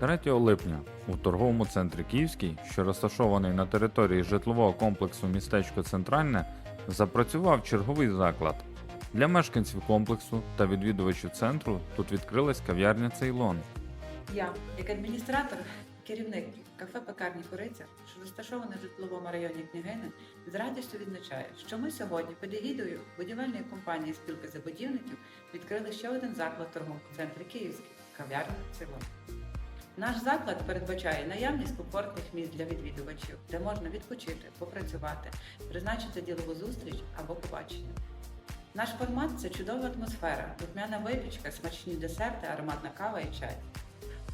3 липня у торговому центрі Київський, що розташований на території житлового комплексу містечко Центральне, запрацював черговий заклад. Для мешканців комплексу та відвідувачів центру тут відкрилась кав'ярня Цейлон. Я, як адміністратор, керівник кафе пекарні Куриця, що розташоване в житловому районі Княгини, з радістю відзначаю, що ми сьогодні під егідою будівельної компанії спілки забудівників відкрили ще один заклад в торговому центрі Київський кав'ярня Цейлон. Наш заклад передбачає наявність комфортних місць для відвідувачів, де можна відпочити, попрацювати, призначити ділову зустріч або побачення. Наш формат це чудова атмосфера, духмяна випічка, смачні десерти, ароматна кава і чай.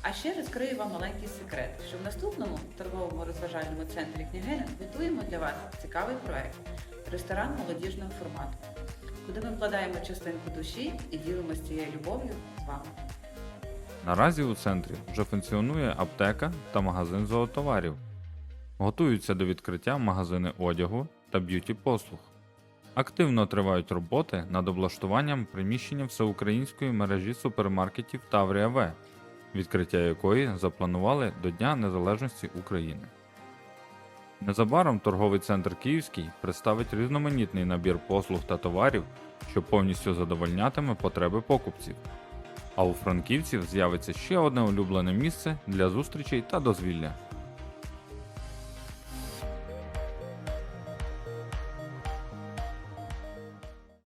А ще розкрию вам маленький секрет, що в наступному торговому розважальному центрі княгини готуємо для вас цікавий проект ресторан молодіжного формату, куди ми вкладаємо частинку душі і ділимося цією любов'ю з вами. Наразі у центрі вже функціонує аптека та магазин зоотоварів. Готуються до відкриття магазини одягу та б'юті послуг. Активно тривають роботи над облаштуванням приміщення всеукраїнської мережі супермаркетів Таврія В, відкриття якої запланували до Дня Незалежності України. Незабаром торговий центр Київський представить різноманітний набір послуг та товарів, що повністю задовольнятиме потреби покупців. А у франківців з'явиться ще одне улюблене місце для зустрічей та дозвілля.